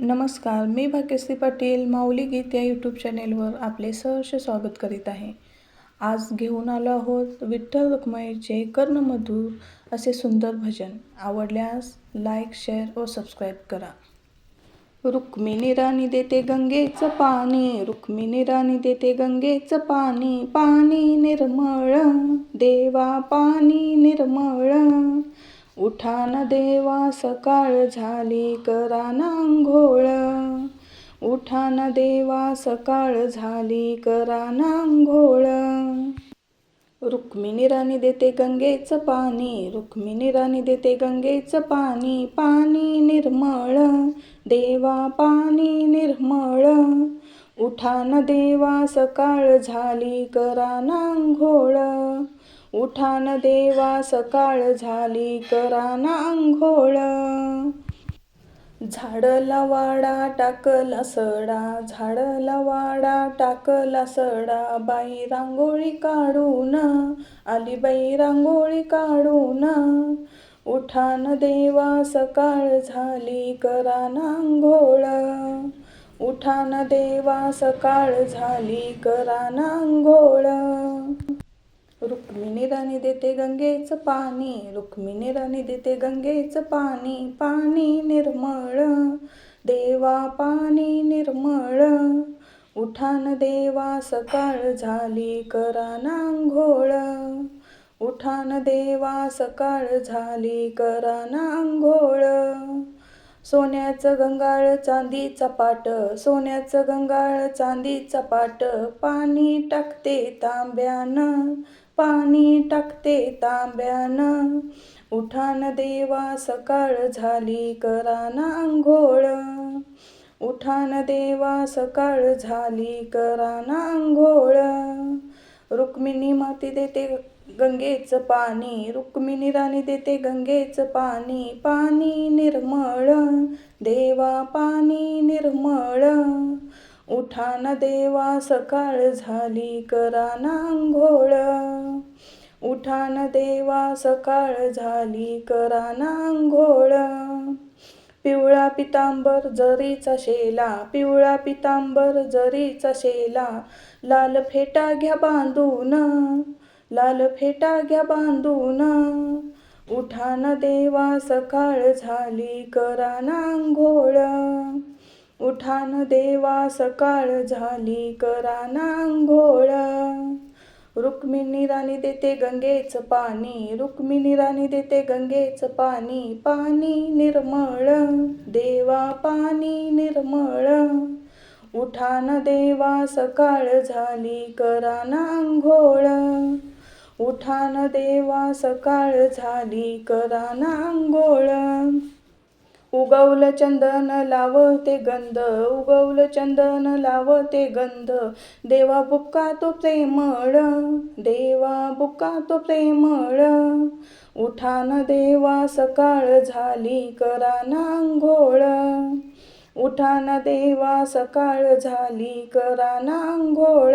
नमस्कार मी भाग्यश्री पाटील माऊली गीत या यूट्यूब चॅनेलवर आपले सहर्ष स्वागत करीत आहे. आज घेऊन आलो आहोत विठ्ठल रुक्माईचे कर्णमधूर असे सुंदर भजन. आवडल्यास लाईक शेअर व सबस्क्राईब करा. रुक्मिणी राणी देते गंगेचं पाणी रुक्मिणी राणी देते गंगेचं पाणी पाणी निर्मळ देवा पाणी निर्मळ. उठान देवा सकाळ झाली करा नांघोळ उठान देवा सकाळ झाली करा नांघोळ रुक्मिणी राणी देते गंगेचं पाणी रुक्मिणी राणी देते गंगेचं पाणी पाणी निर्मळ. देवा पाणी निर्मळ. उठान देवा सकाळ झाली करा नांघोळ उठान देवा सकाळ झाली करा नांघोळ झाडला वाडा टाकला सडा. झाडला वाडा टाकला सडा. बाई रांगोळी काढून आली बाई रांगोळी काढून. उठान देवा सकाळ झाली करा नांघोळ उठान देवा सकाळ झाली करा नांघोळ रुक्मिणी राणी देते गंगेचं पाणी रुक्मिणी राणी देते गंगेचं पाणी पाणी निर्मळ. देवा पाणी निर्मळ. उठान देवा सकाळ झाली करा नांघोळ उठान देवा सकाळ झाली करा नांघोळ सोन्याचं गंगाळ चांदी चपाट सोन्याचं गंगाळ चांदी चपाट पाणी टाकते तांब्यानं. पाणी टाकते तांब्यानं. उठान देवा सकाळ झाली करा नांघोळ उठान देवा सकाळ झाली करा नांघोळ रुक्मिणी माती देते गंगेचं पाणी रुक्मिणी राणी देते गंगेचं पाणी पाणी निर्मळ. देवा पाणी निर्मळ. उठान देवा सकाळ झाली करा नांघोळ उठान देवा सकाळ झाली करा नांघोळ पिवळा पितांबर जरीचा शेला पिवळा पितांबर जरीचा शेला. लाल फेटा घ्या बांधून. लाल फेटा घ्या बांधून. उठान देवा सकाळ झाली करा नांघोळ उठान देवा सकाळ झाली करा नांघोळ रुक्मिणी राणी देते गंगेचं पाणी रुक्मिणी राणी देते गंगेचं पाणी पाणी निर्मळ. देवा पाणी निर्मळ. उठान देवा सकाळ झाली करा नांघोळ उठान देवा सकाळ झाली करा नांघोळ उगवलं चंदन लावते गंध. उगवलं चंदन लावते गंध. देवा बुक्का तो प्रेमळ. देवा बुक्का तो प्रेमळ. उठान देवा सकाळ झाली करा नांघोळ उठान देवा सकाळ झाली करा नांघोळ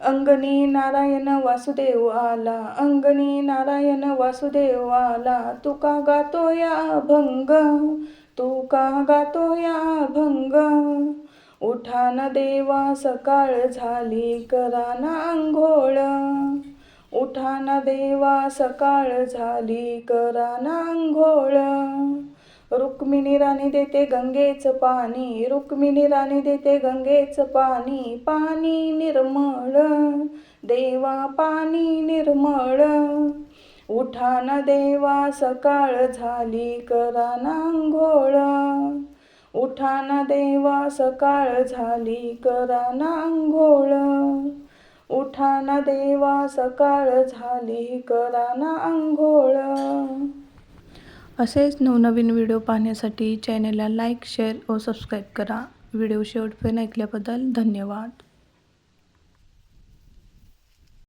अंगणी नारायण वासुदेव आला अंगणी नारायण वासुदेव आला तुका गातो या भंग? तुका गातो या भंग? उठान देवा सकाळ झाली कराना अंघोळ उठान देवा सकाळ झाली करा ना अंघोळ रुक्मिणी राणी देते गंगेचं पाणी रुक्मिणी राणी देते गंगेचं पाणी पाणी निर्मळ देवा पाणी निर्मळ. उठान देवा सकाळ झाली करा नांघोळ उठान देवा सकाळ झाली करा नांघोळ उठान देवा सकाळ झाली करा नांघोळ असेच नवनवीन व्हिडिओ पाहण्यासाठी चॅनलला लाईक शेअर व सबस्क्राईब करा. व्हिडिओ शेवटपर्यंत ऐकल्याबद्दल धन्यवाद.